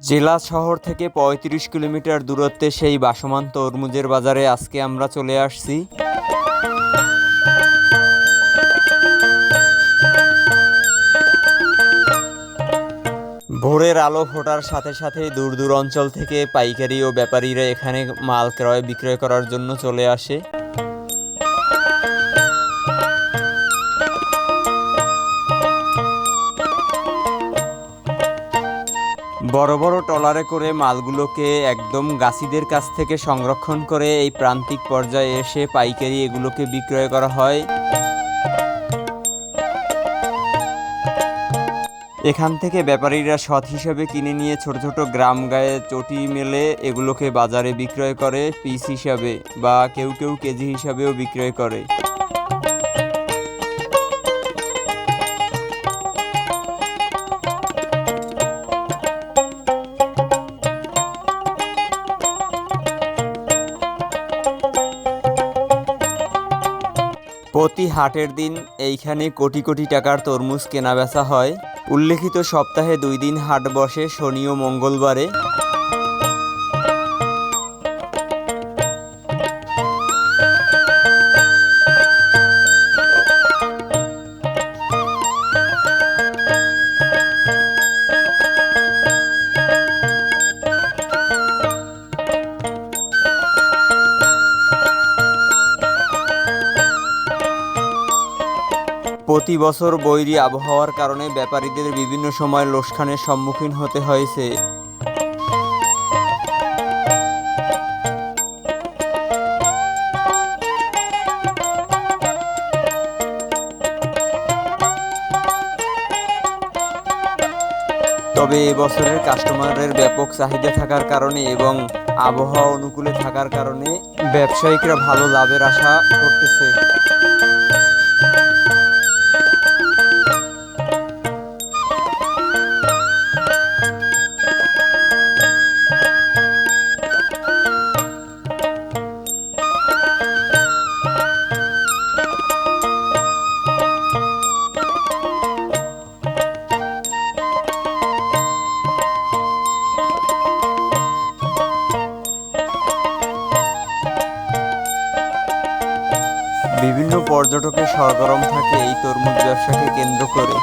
জেলা শহর থেকে ৩৫ কিলোমিটার দূরত্বে সেই বাসমান তরমুজের বাজারে আজকে আমরা চলে আসছি। ভোরের আলো ফোটার সাথে সাথে দূর দূর অঞ্চল থেকে পাইকারি ও ব্যাপারীরা এখানে মাল ক্রয় বিক্রয় করার জন্য চলে আসে। বড় বড় ট্রলারে করে মালগুলোকে একদম গাছিদের কাছ থেকে সংরক্ষণ করে এই প্রান্তিক পর্যায়ে এসে পাইকারি এগুলোকে বিক্রয় করা হয়। এখান থেকে ব্যাপারীরা সৎ হিসাবে কিনে নিয়ে ছোট ছোট গ্রাম গায়ে চটি মেলে এগুলোকে বাজারে বিক্রয় করে, পিস হিসাবে বা কেউ কেউ কেজি হিসাবেও বিক্রয় করে। প্রতি হাটের দিন এইখানে কোটি কোটি টাকার তরমুজ কেনাবেচা হয়। উল্লেখিত সপ্তাহে দুই দিন হাট বসে শনি ও মঙ্গলবারে। প্রতি বছর বৈরী আবহাওয়ার কারণে ব্যাপারীদের বিভিন্ন সময় লোকসানের সম্মুখীন হতে হয়েছে। তবে এবছরের কাস্টমারের ব্যাপক চাহিদা থাকার কারণে এবং আবহাওয়া অনুকূলে থাকার কারণে ব্যবসায়িকরা ভালো লাভের আশা করতেছে। বিভিন্ন পর্যটকের সরগরম থাকে এই তরমুজ ব্যবসাকে কেন্দ্র করে।